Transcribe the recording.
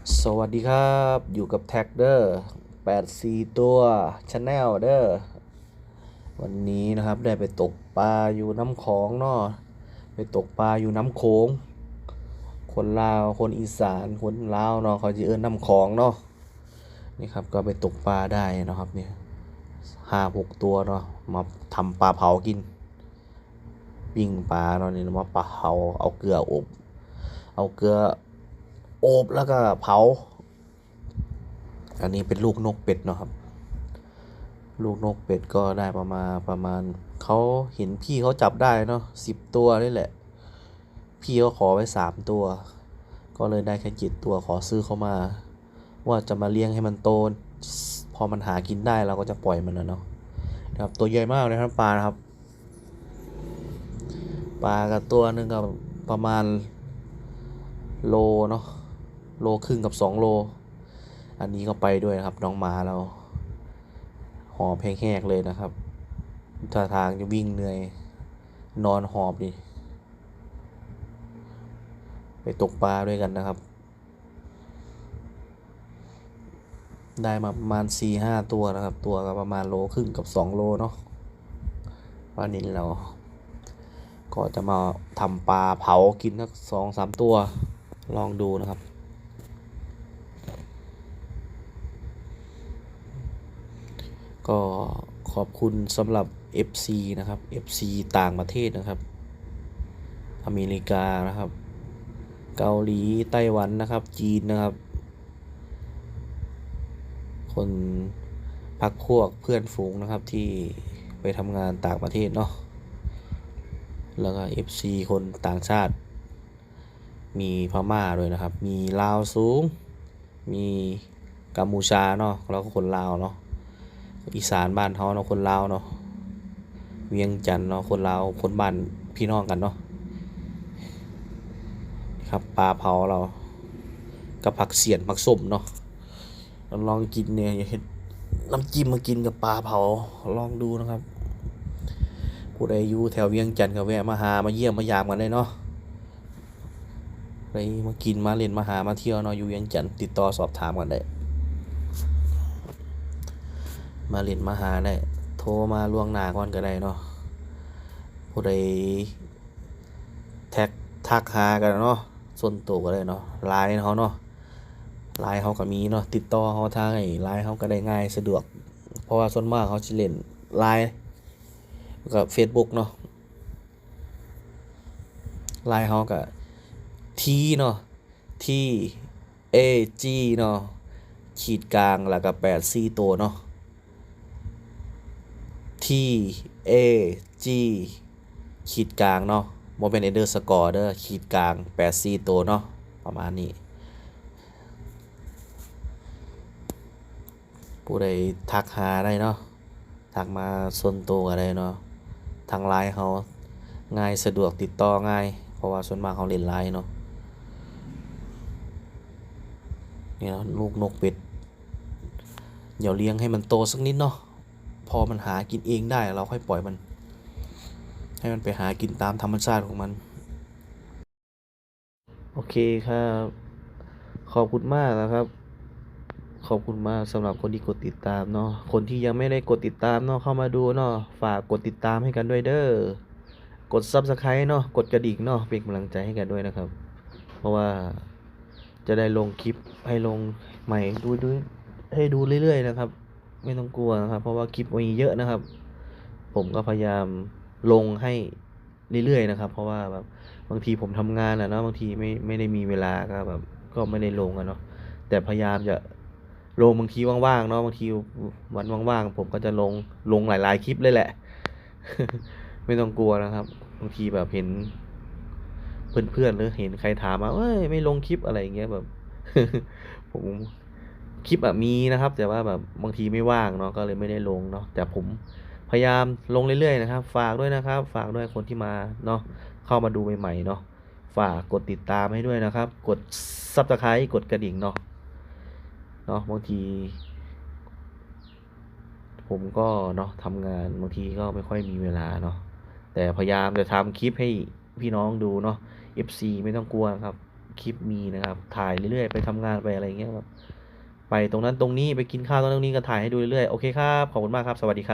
สวัสดีครับ อยู่กับแท็กเดอร์แปดสี่ตัวชาแนลเดอร์วันนี้นะครับได้ไปตกปลาอยู่น้ำของเนาะไปตกปลาอยู่น้ำโขงคนลาวคนอีสานคนลาวเนาะเขาจะเอิ้นน้ำของเนาะนี่ครับก็ไปตกปลาได้นะครับเนี่ยห้าหกตัวเนาะมาทำปลาเผากินปิ้งปลาเนาะนี่มาปลาเผาเอาเกลืออบเอาเกลือ โอบแล้วก็เผา อันนี้เป็นลูกนกเป็ดเนาะครับ ลูกนกเป็ดก็ได้ประมาณประมาณเขาเห็นพี่เขาจับได้เนาะสิบตัวนี่แหละ พี่เขาขอไว้สามตัว ก็เลยได้แค่จ็ดตัวขอซื้อเขามา ว่าจะมาเลี้ยงให้มันโตพอมันหากินได้เราก็จะปล่อยมันนะเนาะนะครับตัวใหญ่มากเลยครับปลานะครับปลากับตัวหนึ่งก็ประมาณโลเนาะ โลครึ่งกับสองโล อันนี้ก็ไปด้วยนะครับ น้องหมาเรา หอบแห้งๆเลยนะครับท่าทางจะวิ่งเหนื่อย นอนหอบดิ ไปตกปลาด้วยกันนะครับ ได้มาประมาณสี่ห้าตัวนะครับ ตัวก็ประมาณโลครึ่งกับสองโลเนาะวันนี้เราก็จะมาทำปลาเผากินสักสองสามตัว ลองดูนะครับ ก็ขอบคุณสำหรับ FC นะครับ FC ต่างประเทศนะครับ อเมริกานะครับ เกาหลีไต้หวันนะครับ จีนนะครับ คนพักพวกเพื่อนฝูงนะครับที่ไปทำงานต่างประเทศเนาะแล้วก็ FC คนต่างชาติ มีพม่าด้วยนะครับ มีลาวสูง มีกัมพูชาเนาะแล้วก็คนลาวเนาะ อีสานบ้านเขาเนาะคนลาวเนาะเวียงจันทน์เนาะคนลาวคนบ้านพี่น้องกันเนาะครับปลาเผาเรากับผักเสียนผักส้มเนาะลองกินเนี่ยอย่าเห็นน้ำจิ้มมากินกับปลาเผาลองดูนะครับผู้ใดอยู่แถวเวียงจันทน์ก็แวะมาหามาเยี่ยมมายามกันเลยเนาะไปมากินมาเล่นมาหามาเที่ยวเนาะอยู่เวียงจันทน์ติดต่อสอบถามกันได้ มาเล่นมาหาได้ โทรมาล่วงหน้าก่อนก็ได้เนาะผู้ใดแท็กทักหากันเนาะส่วนตัวก็ได้เนาะไลน์เขาเนาะไลน์เขาก็มีเนาะติดต่อเขาทางไอ้ไลน์เขาก็ได้ง่ายสะดวก เพราะว่าส่วนมากเขาจะเล่นไลน์กับ Facebook เนาะไลน์เขาก็ทีเนาะที A G เนาะขีดกลางแล้วก็แปดสี่ตัวเนาะ T A G ขีดกลางเนาะโมเป็นเอเดอร์สกอร์เด้อขีดกลางแปดสี่ตัวเนาะประมาณนี้ ผู้ใดทักหาได้เนาะทักมาส่วนตัวก็ได้เนาะทางไลน์เขาง่ายสะดวกติดต่อง่าย เพราะว่าส่วนมากเขาเล่นไลน์เนาะเนี่ยลูกนกเป็ดเดี๋ยวเลี้ยงให้มันโตสักนิดเนาะ พอมันหากินเองได้เราค่อยปล่อยมัน ให้มันไปหากินตามธรรมชาติของมัน โอเคครับ ขอบคุณมากนะครับ ขอบคุณมากสำหรับคนที่กดติดตามเนาะคนที่ยังไม่ได้กดติดตามเนาะเข้ามาดูเนาะฝากกดติดตามให้กันด้วยเด้อกด Subscribe เนาะกดกระดิ่งเนาะเป็นกำลังใจให้กันด้วยนะครับ เพราะว่าจะได้ลงคลิปให้ลงใหม่ดูดูให้ดูเรื่อยๆนะครับ ไม่ต้องกลัวนะครับ เพราะว่าคลิปมีเยอะนะครับ ผมก็พยายามลงให้เรื่อยๆนะครับ เพราะว่าแบบบางทีผมทำงานอะเนาะบางทีไม่ไม่ได้มีเวลาก็แบบก็ไม่ได้ลงอะเนาะแต่พยายามจะลงบางทีว่างๆเนาะบางทีวันว่างๆผมก็จะลงลงหลายๆคลิปเลยแหละ ไม่ต้องกลัวนะครับ บางทีแบบเห็น เพื่อนๆหรือเห็นใครถามมาเอ้ยไม่ลงคลิปอะไรอย่างเงี้ยแบบ ผม คลิปอะมีนะครับ แต่ว่าแบบบางทีไม่ว่างเนาะก็เลยไม่ได้ลงเนาะแต่ผมพยายามลงเรื่อยๆนะครับ ฝากด้วยนะครับ ฝากด้วยคนที่มาเนาะเข้ามาดูใหม่ๆเนาะฝากกดติดตามให้ด้วยนะครับ กดซับสไครต์กดกระดิ่งเนาะเนาะบางที ผมก็เนาะทำงานบางทีก็ไม่ค่อยมีเวลาเนาะแต่พยายามจะทำคลิปให้พี่น้องดูเนาะ FC ไม่ต้องกลัวครับ คลิปมีนะครับ ถ่ายเรื่อยๆ ไปทำงานไปอะไรเงี้ยแบบ ไปตรงนั้นตรงนี้ไปกินข้าวตรงนั้นตรงนี้ก็ถ่ายให้ดูเรื่อยๆ โอเคครับ ขอบคุณมากครับ สวัสดีครับ